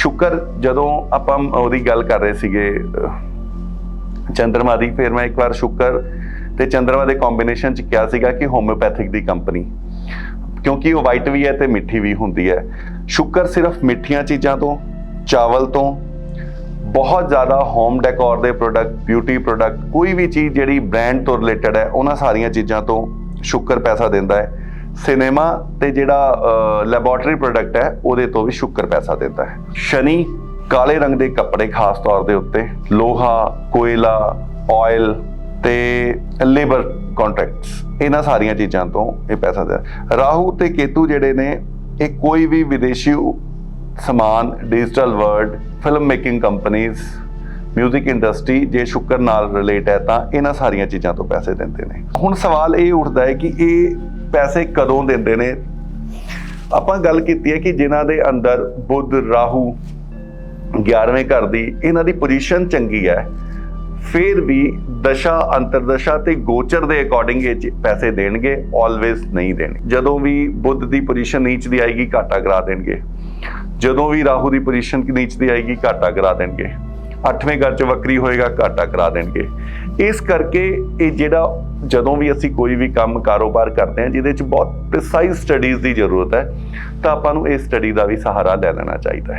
ਸ਼ੁਕਰ ਜਦੋਂ ਆਪਾਂ ਉਹਦੀ ਗੱਲ ਕਰ ਰਹੇ ਸੀਗੇ ਚੰਦਰਮਾ ਦੀ, ਫਿਰ ਮੈਂ ਇੱਕ ਵਾਰ ਸ਼ੁਕਰ ਤੇ ਚੰਦਰਮਾ ਦੇ ਕੰਬੀਨੇਸ਼ਨ ਚ ਕਿਹਾ ਸੀਗਾ ਕਿ ਹੋਮਿਓਪੈਥਿਕ ਦੀ ਕੰਪਨੀ ਕਿਉਂਕਿ ਉਹ ਵਾਈਟ ਵੀ ਹੈ ਤੇ ਮਿੱਠੀ ਵੀ ਹੁੰਦੀ ਹੈ। ਸ਼ੁਕਰ ਸਿਰਫ ਮਿੱਠੀਆਂ ਚੀਜ਼ਾਂ ਤੋਂ, ਚਾਵਲ ਤੋਂ, ਬਹੁਤ ਜ਼ਿਆਦਾ ਹੋਮ ਡੈਕੋਰ ਦੇ ਪ੍ਰੋਡਕਟ ਬਿਊਟੀ ਪ੍ਰੋਡਕਟ ਕੋਈ ਵੀ ਚੀਜ਼ ਜਿਹੜੀ ਬ੍ਰਾਂਡ ਤੋਂ ਰਿਲੇਟਡ ਹੈ, ਉਹਨਾਂ ਸਾਰੀਆਂ ਚੀਜ਼ਾਂ ਤੋਂ ਸ਼ੁਕਰ ਪੈਸਾ ਦਿੰਦਾ ਹੈ। ਸਿਨੇਮਾ ਤੇ ਜਿਹੜਾ ਲੈਬੋਰੇਟਰੀ ਪ੍ਰੋਡਕਟ ਹੈ, ਉਹਦੇ ਤੋਂ ਵੀ ਸ਼ੁਕਰ ਪੈਸਾ ਦਿੰਦਾ ਹੈ। ਸ਼ਨੀ ਕਾਲੇ ਰੰਗ ਦੇ ਕੱਪੜੇ ਖਾਸ ਤੌਰ ਦੇ ਉੱਤੇ, ਲੋਹਾ, ਕੋਇਲਾ ਆਇਲ ਤੇ ਲੇਬਰ ਕੰਟਰੈਕਟਸ ਇਹਨਾਂ ਸਾਰੀਆਂ ਚੀਜ਼ਾਂ ਤੋਂ ਇਹ ਪੈਸਾ ਦਿੰਦਾ ਰਾਹੂ ਤੇ ਕੇਤੂ ਜਿਹੜੇ ਨੇ, ਇਹ ਕੋਈ ਵੀ ਵਿਦੇਸ਼ੀ ਸਮਾਨ ਡਿਜੀਟਲ ਵਰਲਡ ਫਿਲਮ ਮੇਕਿੰਗ ਕੰਪਨੀਆਂ 뮤직 ਇੰਡਸਟਰੀ ਜੇ ਸ਼ੁਕਰ ਨਾਲ ਰਿਲੇਟ ਹੈ ਤਾਂ ਇਹਨਾਂ ਸਾਰੀਆਂ ਚੀਜ਼ਾਂ ਤੋਂ ਪੈਸੇ ਦਿੰਦੇ ਨੇ। ਹੁਣ ਸਵਾਲ ਇਹ ਉੱਠਦਾ ਹੈ ਕਿ ਇਹ ਪੈਸੇ ਕਦੋਂ ਦਿੰਦੇ ਨੇ? ਆਪਾਂ ਗੱਲ ਕੀਤੀ ਹੈ ਕਿ ਜਿਨ੍ਹਾਂ ਦੇ ਅੰਦਰ ਬੁੱਧ, ਰਾਹੂ 11ਵੇਂ ਘਰ ਦੀ ਇਹਨਾਂ ਦੀ ਪੋਜੀਸ਼ਨ ਚੰਗੀ ਹੈ। ਫਿਰ ਵੀ ਦਸ਼ਾ, ਅੰਤਰਦਸ਼ਾ ਤੇ ਗੋਚਰ ਦੇ ਅਕੋਰਡਿੰਗ ਇਹ 'ਚ ਪੈਸੇ ਦੇਣਗੇ ਆਲਵੇਸ ਨਹੀਂ ਦੇਣਗੇ ਜਦੋਂ ਵੀ ਬੁੱਧ ਦੀ ਪੋਜੀਸ਼ਨ ਨੀਚ ਦੀ ਆਏਗੀ, ਘਾਟਾ ਕਰਾ ਦੇਣਗੇ। ਜਦੋਂ ਵੀ ਰਾਹੂ ਦੀ ਪੋਜੀਸ਼ਨ ਨੀਚ ਦੀ ਆਏਗੀ, ਘਾਟਾ ਕਰਾ ਦੇਣਗੇ। ਅੱਠਵੇਂ ਘਰ 'ਚ ਵਕਰੀ ਹੋਏਗਾ, ਘਾਟਾ ਕਰਾ ਦੇਣਗੇ। ਇਸ ਕਰਕੇ ਇਹ ਜਿਹੜਾ ਜਦੋਂ ਵੀ ਅਸੀਂ ਕੋਈ ਵੀ ਕੰਮ ਕਾਰੋਬਾਰ ਕਰਦੇ ਹਾਂ, ਜਿਹਦੇ 'ਚ ਬਹੁਤ ਪ੍ਰੀਸਾਈਜ਼ ਸਟੱਡੀਜ਼ ਦੀ ਜ਼ਰੂਰਤ ਹੈ, ਤਾਂ ਆਪਾਂ ਨੂੰ ਇਹ ਸਟੱਡੀ ਦਾ ਵੀ ਸਹਾਰਾ ਲੈ ਲੈਣਾ ਚਾਹੀਦਾ ਹੈ।